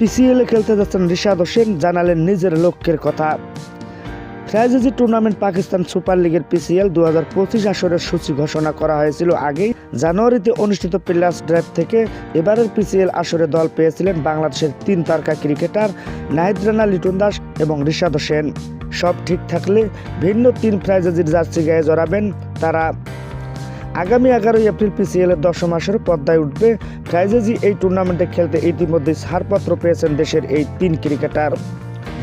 পিসিএলে খেলতে যাচ্ছেন রিশাদ হোসেন, জানালেন নিজের লক্ষ্যের কথা। ফ্রাইজেজি টুর্নামেন্ট পাকিস্তান সুপার লিগের পিসিএল দু হাজার পঁচিশ আসরের সূচি ঘোষণা করা হয়েছিল আগেই। জানুয়ারিতে অনুষ্ঠিত প্লেয়ার্স ড্রাইভ থেকে এবারের পিসিএল আসরে দল পেয়েছিলেন বাংলাদেশের তিন তারকা ক্রিকেটার নাহিদ রানা, লিটন দাস এবং রিশাদ হোসেন। সব ঠিক থাকলে ভিন্ন তিন ফ্রাইজেজির জার্সি গায়ে জড়াবেন তারা। আগামী এগারোই এপ্রিল পিসিএল এর দশম আসরে পদ্মায় উঠবে। ফ্রাইজেজি এই টুর্নামেন্টে খেলতে ইতিমধ্যে ছাড়পত্র পেয়েছেন দেশের এই তিন ক্রিকেটার।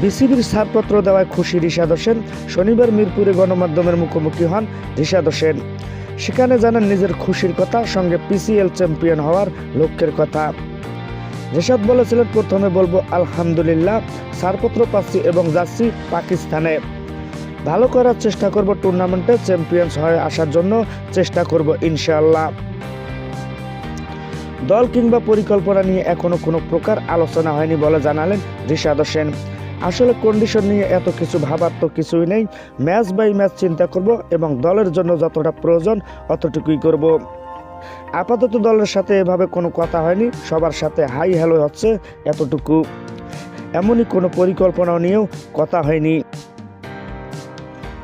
বিসিবির ছাড়পত্র দেওয়ায় খুশি রিশাদ হোসেন শনিবার মিরপুরে গণমাধ্যমের মুখোমুখি হন রিশাদ হোসেন সেখানে জানান নিজের খুশির কথা, সঙ্গে পিসিএল চ্যাম্পিয়ন হওয়ার লক্ষ্যের কথা। রিশাদ বলেছিলেন, প্রথমে বলব আলহামদুলিল্লাহ, ছাড়পত্র পাচ্ছি এবং যাচ্ছি পাকিস্তানে। ভালো করার চেষ্টা করব টুর্নামেন্টে, চ্যাম্পিয়ন্স হয়ে আসার জন্য চেষ্টা করব ইনশাআল্লাহ। দল কিংবা পরিকল্পনা নিয়ে এখনও কোনো প্রকার আলোচনা হয়নি বলে জানালেন রিশাদ হোসেন। আসলে কন্ডিশন নিয়ে এত কিছু ভাবার তো কিছুই নেই। ম্যাচ বাই ম্যাচ চিন্তা করব এবং দলের জন্য যতটা প্রয়োজন অতটুকুই করব। আপাতত দলের সাথে এভাবে কোনো কথা হয়নি। সবার সাথে হাই হ্যালো হচ্ছে এতটুকু। এমনই কোনো পরিকল্পনা নিয়েও কথা হয়নি।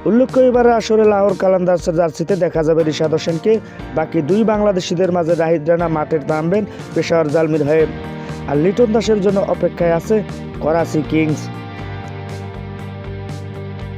উল্লেখ্য এবারে আসলে লাহোর কালান্দার্সের জার্সিতে দেখা যাবে রিশাদ হোসেনকে। বাকি দুই বাংলাদেশিদের মাঝে রাহিদ রানা মাঠের নামবেন পেশাওয়ার জালমির হয়ে। আর লিটন দাসের জন্য অপেক্ষায় আছে করাচি কিংস।